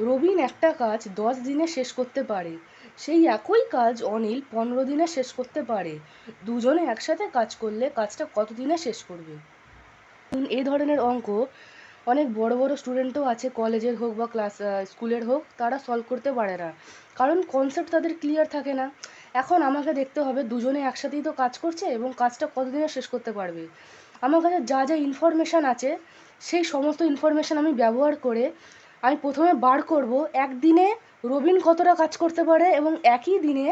রবিন একটা কাজ দশ দিনে শেষ করতে পারে। সেই একই কাজ অনিল পনেরো দিনে শেষ করতে পারে। দুজনে একসাথে কাজ করলে কাজটা কত দিনে শেষ করবে? এই ধরনের অঙ্ক অনেক বড় বড় স্টুডেন্টও আছে, কলেজের হোক বা ক্লাস স্কুলের হোক, তারা সলভ করতে পারে না। কারণ কনসেপ্ট তাদের ক্লিয়ার থাকে না। এখন আমাকে দেখতে হবে দুজনে একসাথেই তো কাজ করছে এবং কাজটা কতদিনে শেষ করতে পারবে। আমার কাছে যা যা ইনফরমেশান আছে, সেই সমস্ত ইনফরমেশান আমি ব্যবহার করে আমি প্রথমে বার করব। একদিনে রবিন কতটা কাজ করতে পারে এবং একই দিনে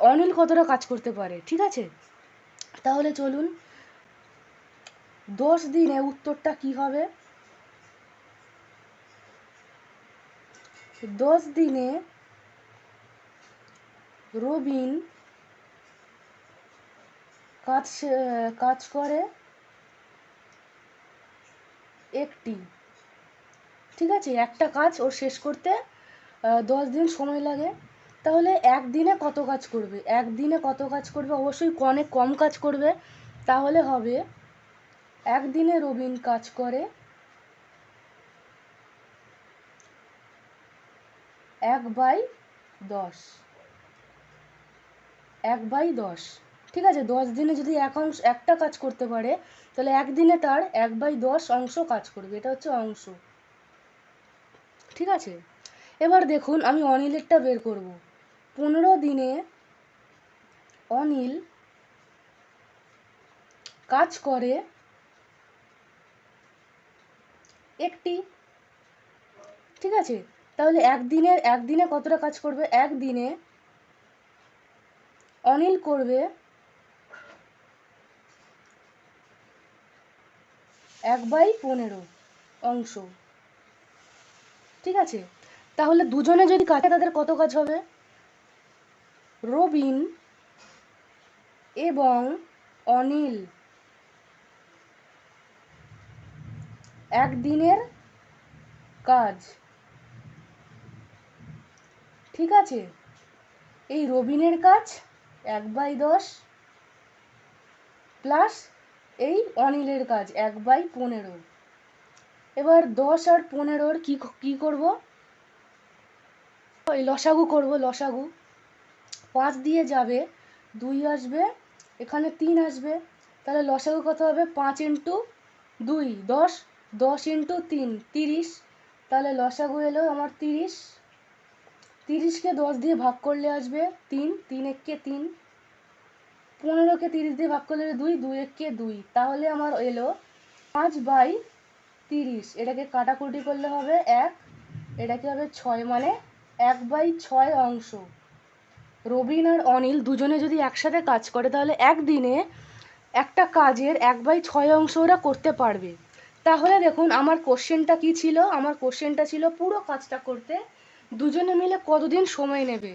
অনিল কতটা কাজ করতে পারে, ঠিক আছে? তাহলে চলুন। দশ দিনে উত্তরটা কি হবে? দশ দিনে রবিন কাজ কাজ করে একটি। ঠিক আছে? একটা কাজ ওর শেষ করতে দশ দিন সময় লাগে। তাহলে একদিনে কত কাজ করবে? একদিনে কত কাজ করবে? অবশ্যই অনেক কম কাজ করবে। তাহলে হবে, একদিনে রবিন কাজ করে, এক বাই দশ। এক বাই দশ। ঠিক আছে? দশ দিনে যদি এক অংশ, একটা কাজ করতে পারে, তাহলে একদিনে তার এক বাই দশ অংশ কাজ করবে। এটা হচ্ছে অংশ। ঠিক আছে? এবার দেখুন, আমি অনিলেরটা বের করব। পনেরো দিনে অনিল কাজ করে একটি, ঠিক আছে? তাহলে একদিনের একদিনে কতটা কাজ করবে? একদিনে অনিল করবে এক বাই পনেরো অংশ। ঠিক আছে? তাহলে দুজনে যদি কাটে তাদের কত কাজ হবে? রবিন এবং অনিল। একদিনের কাজ। ঠিক আছে? এই রবিনের কাজ এক বাই দশ প্লাস এই অনিলের কাজ এক বাই পনেরো। এবার দশ আর পনেরোর কি কি করব? ওই লসাগু করব, লসাগু। পাঁচ দিয়ে যাবে, দুই আসবে, এখানে তিন আসবে। তাহলে লসাগু কত হবে? পাঁচ ইন্টু দুই, দশ দশ ইন্টু তিন, তিরিশ। তাহলে লসাগু এলো আমার তিরিশ। তিরিশকে দশ দিয়ে ভাগ করলে আসবে তিন তিন এককে তিন। পনেরোকে তিরিশ দিয়ে ভাগ করলে দুই দুই এককে দুই। তাহলে আমার এলো পাঁচ বাই তিরিশ। এটাকে কাটাকুটি করলে হবে এক। এটাকে হবে ছয় মানে এক বাই ছয় অংশ। রবিন আর অনিল দুজনে যদি একসাথে কাজ করে, তাহলে একদিনে একটা কাজের এক বাই ছয় অংশ ওরা করতে পারবে। তাহলে দেখুন, আমার কোশ্চেনটা কি ছিল? আমার কোশ্চেনটা ছিল পুরো কাজটা করতে দুজনে মিলে কতদিন সময় নেবে?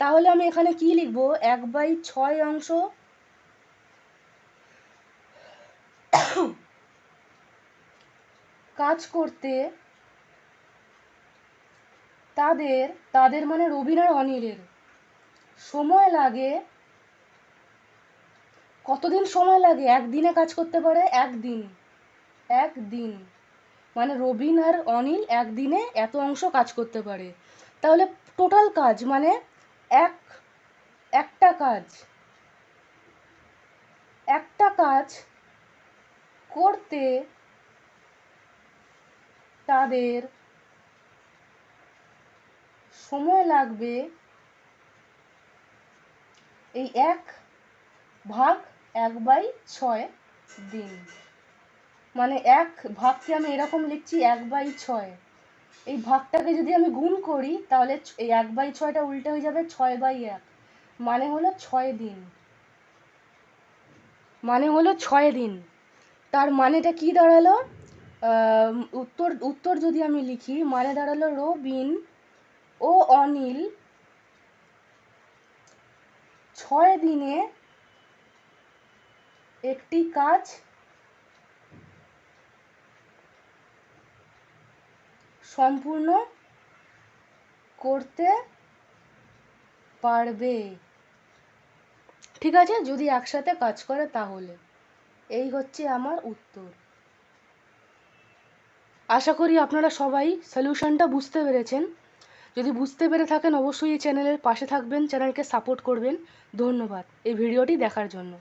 তাহলে আমি এখানে কি লিখব? এক বাই ছয় অংশ কাজ করতে তাদের তাদের মানে রবিন আর অনিলের। সময় লাগে, কতদিন সময় লাগে? একদিনে কাজ করতে পারে? একদিন। একদিন। মানে রবিন আর অনিল একদিনে এত অংশ কাজ করতে পারে। তাহলে টোটাল কাজ মানে এক, একটা কাজ। একটা কাজ করতে তাদের সময় লাগবে এই এক ভাগ এক বাই ছয় দিন। মানে এক ভাগকে আমি এরকম লিখছি এক বাই ছয়। এই ভাগটাকে যদি আমি গুণ করি, তাহলে এই এক বাই ছয়টা উল্টে হয়ে যাবে ছয় বাই এক। মানে হলো ছয় দিন। মানে হলো ছয় দিন। তার মানেটা কি দাঁড়াল? উত্তর উত্তর যদি আমি লিখি মানে দাঁড়াল রবিন ও অনিল ছয় দিনে একটি কাজ সম্পূর্ণ করতে পারবে। ঠিক আছে? যদি একসাথে কাজ করে তাহলে। এই হচ্ছে আমার উত্তর। আশা করি আপনারা সবাই সলিউশনটা বুঝতে পেরেছেন। যদি বুঝতে পেরে থাকেন, অবশ্যই এই চ্যানেলের পাশে থাকবেন, চ্যানেলকে সাপোর্ট করবেন। ধন্যবাদ এই ভিডিওটি দেখার জন্য।